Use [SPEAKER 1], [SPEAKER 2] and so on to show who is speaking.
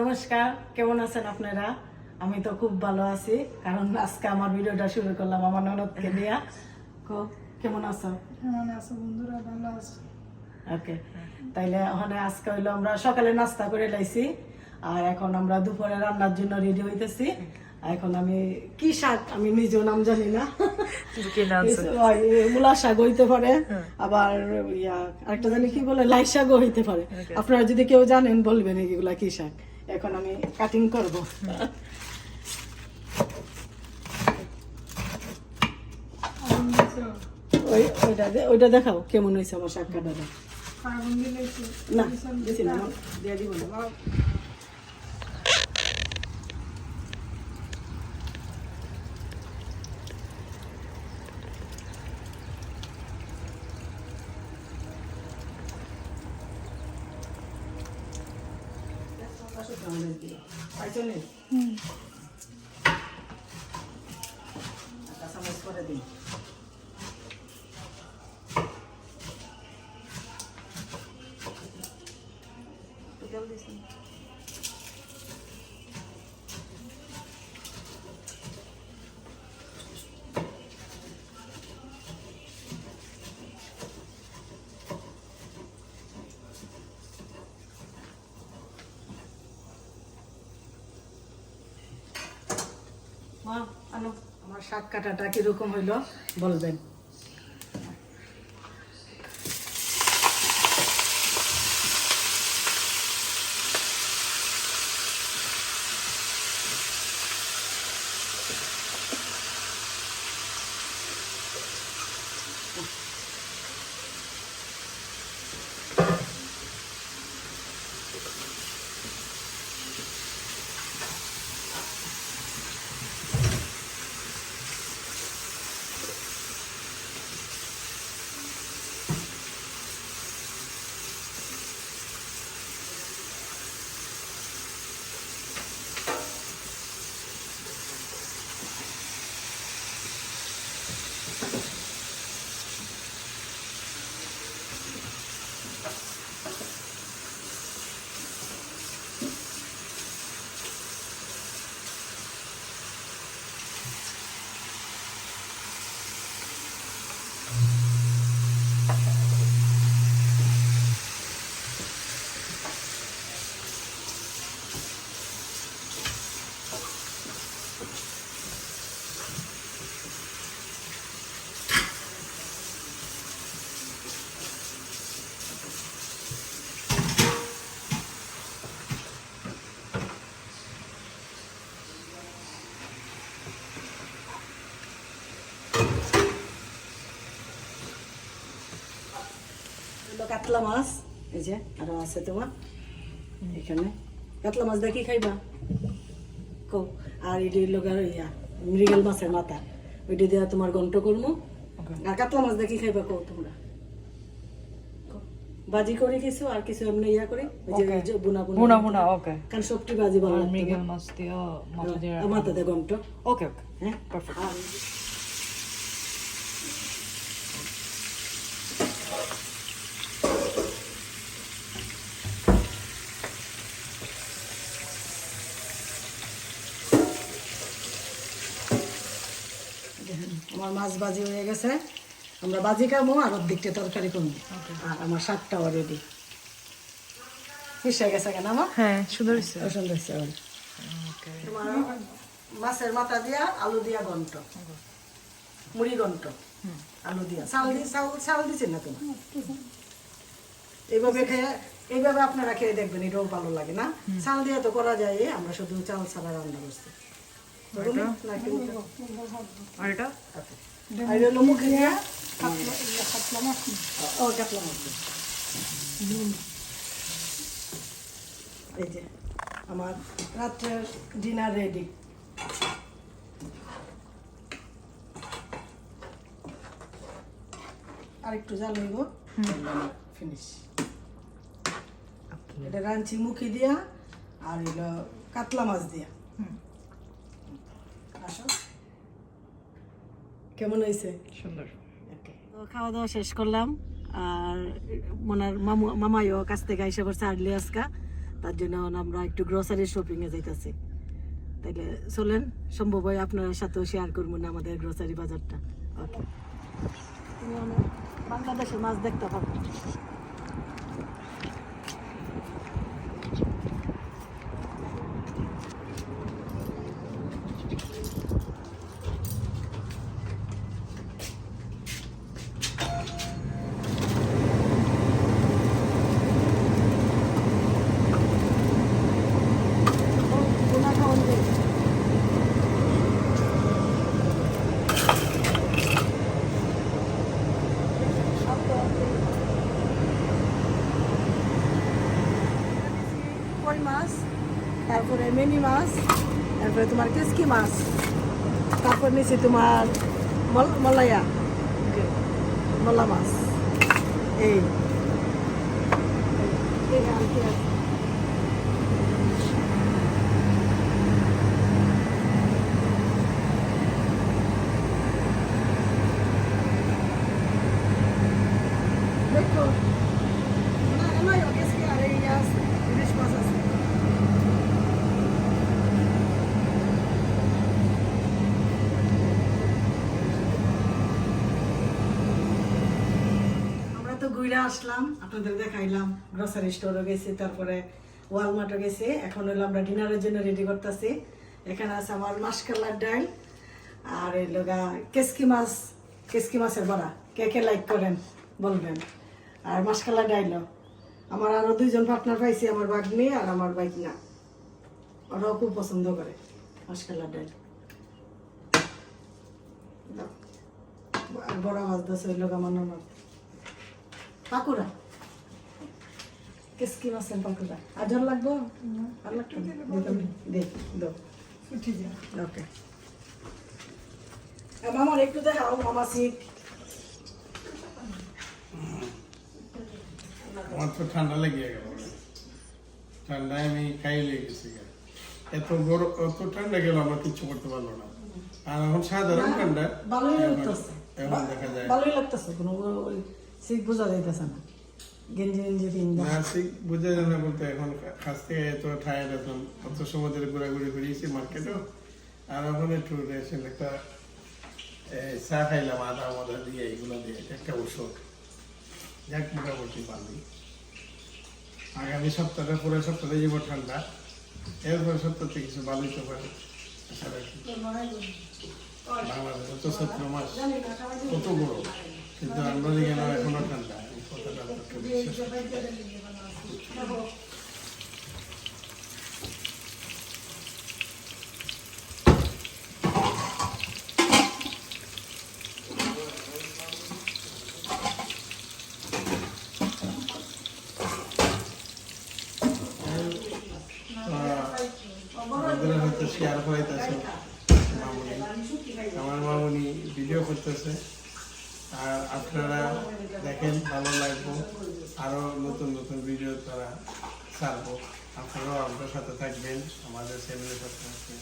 [SPEAKER 1] নমস্কার কেমন আছেন আপনারা? আমি তো খুব ভালো আছি কারণ আজকে আমার ভিডিওটা শুরু করলাম আমার ননদকে নিয়ে। কো, কেমন আছো?
[SPEAKER 2] কেমন আছো বন্ধুরা? ভালো আছো।
[SPEAKER 1] ওকে তাইলে ওখানে আজকে হইল আমরা সকালে নাস্তা করে লাইছি আর এখন আমরা দুপুরে রান্নার জন্য রেডি হইতেছি। আর এখন আমি কি শাক আমি নিজেও নাম জানি না। মূলা শাক হইতে পারে আবার ইয়া আরেকটা জানি কি বলে লাই শাকও হইতে পারে। আপনারা যদি কেউ জানেন বলবেন এগুলা কি শাক। এখন আমি কাটিং করব। ওই ওইটা ওইটা দেখাও কেমন হয়েছে আমার শাক কাটাটা। না দিয়ে দিব না।
[SPEAKER 2] হুম।
[SPEAKER 1] কাঁচামরিচ করে দিই শাক কাটাটা কীরকম হইল বলবেন হলো কাতলা মাছ এই যে আরও আছে তোমার এখানে। কাতলা মাছ দেখি খাইবা? কো আর এটি লোকের ইয়া মৃগেল মাছের মাথা। ওইটি দিয়া তোমার গন্ট করব আর কাতলা মাছ দেখি খাইবা কো তোমরা। বাজি করে কিছু আর কিছু এমনি ইয়া করে ওই যে. বুনা বুনা
[SPEAKER 3] বুনা বুনা ওকে।
[SPEAKER 1] কারণ সবটি বাজি
[SPEAKER 3] মৃগেল মাছ দিয়ে মাথা দিয়ে
[SPEAKER 1] আর মাথা দিয়ে গন্ট
[SPEAKER 3] ওকে ওকে।
[SPEAKER 1] হ্যাঁ?
[SPEAKER 3] Perfect.
[SPEAKER 1] আমার মাছ বাজি হয়ে গেছে। আমরা বাজি খাব আর দিকটা তরকারি করব। আর আমার শাকটাও রেডি মিশে গেছে কেন আমার?
[SPEAKER 3] হ্যাঁ সুন্দর হয়েছে।
[SPEAKER 1] পছন্দ হয়েছে তোমার মাছের মাথা দিয়া আলু দিয়া মুড়ি গন্ট আলু দিয়া। চাল দিয়ে চাল চাল দিচ্ছেন না তোমার? এইভাবে খেয়ে এইভাবে আপনারা খেয়ে দেখবেন এটাও ভালো লাগে না। চাল দিয়ে তো করা যায় আমরা শুধু চাল ছাড়া রান্না করছি?
[SPEAKER 3] আর এটা।
[SPEAKER 1] আর এটা মুখে দিয়া
[SPEAKER 2] কাতলা কাতলা মাছ
[SPEAKER 1] ও কাতলা মাছ। এই যে আমার রাত্রের ডিনার রেডি আর একটু জাল হইব। ফিনিশ এটা রাঁধছি মুখি দিয়া আর এলো কাতলা মাছ দিয়া। কেমন হয়েছে?
[SPEAKER 3] সুন্দর।
[SPEAKER 1] তো খাওয়া দাওয়া শেষ করলাম। আর মনার মামু মামাইও কাছ থেকে এসে পড়ছে আর্লি আজকা। তার জন্য আমরা একটু গ্রোসারি শপিংয়ে এ যাইতেছি। তাইলে চলেন সম্ভব হয় আপনার সাথেও শেয়ার করব না আমাদের গ্রোসারি বাজারটা। ওকে তুমি বাংলাদেশের মাছ দেখতে পাবো গুনা খাওয়ান দেয় কই মাছ তারপরে মিনি মাছ তারপরে তোমার কেসকি মাছ তারপর নিচে তোমার মল- মলাইয়া মলা মাছ এই এই আর কি আছে? দেখো না নয় কেসকি আর এই আছে ইলিশ মাছ আছে আমরা তো ঘুরে আসলাম, আপনাদের দেখাইলাম গ্রসারি স্টোরও গেছি, তারপরে ওয়ালমার্টও গেছি, এখন হলো আমরা ডিনারের জন্য রেডি করতেছি। এখানে আছে আমার মাসকালার ডাল আর এই লগা কেসকি মাছ, কেসকি মাছের বড়া, কে কে লাইক করেন বলবেন। আর মাসকালা ডাইল আমার আরও দুইজন পার্টনার পাইছি, আমার বাগনি আর আমার বাইক না ওরাও খুব পছন্দ করে মাসকালা ডাইল। আর বড় মাছ দশ ওই লোক আমার ননদ। পাকুড়া। কেসকি মাছের পাকুড়া। আর জল লাগবো? আর লাগতো না? দে দে
[SPEAKER 2] উঠে যা।
[SPEAKER 1] ওকে। মামার একটু দেখাও মামা সিট।
[SPEAKER 4] আমার তো ঠান্ডা লেগে গেল। ঠান্ডায় আমি খাই লেগেছি এত গরম এত ঠান্ডা গেল আমার কিচ্ছু করতে পারল না। আর এখন সাধারণ ঠান্ডা।
[SPEAKER 1] ভালোই লাগতেছে।
[SPEAKER 4] এখন দেখা যায়।
[SPEAKER 1] ভালোই লাগতেছে কোনো সিট বোঝা যাইতেছে না। গেঞ্জি গেঞ্জি
[SPEAKER 4] না ঠিক বুঝা যায় না বলতে এখন কাছ থেকে এত টায়ার্ড এখন অত সময় ধরে ঘোরাঘুরি করিয়েছি মার্কেটও আর এখন একটু রেশন একটা চা খাইলাম আদা মাদা দিয়ে এগুলো দিয়ে একটা ওষুধ যাক মোটামুটি পারলি। আগামী সপ্তাহটা পুরো সপ্তাহে যাব ঠান্ডা। এরপর সপ্তাহে কিছু ভালোই তো পারে। আশা রাখি। বাংলাদেশে তো চৈত্র মাস। কত বড় কিন্তু আমরা দিকে না এখনও ঠান্ডা এই কথাটা মামুনি আমার মামুনি ভিডিও করতেছে আর আপনারা দেখেন, ভালো লাগবো। আরও নতুন নতুন ভিডিও তারা ছাড়বো। আপনারাও আমাদের সাথে থাকবেন, আমাদের চ্যানেলের সাথে থাকবেন।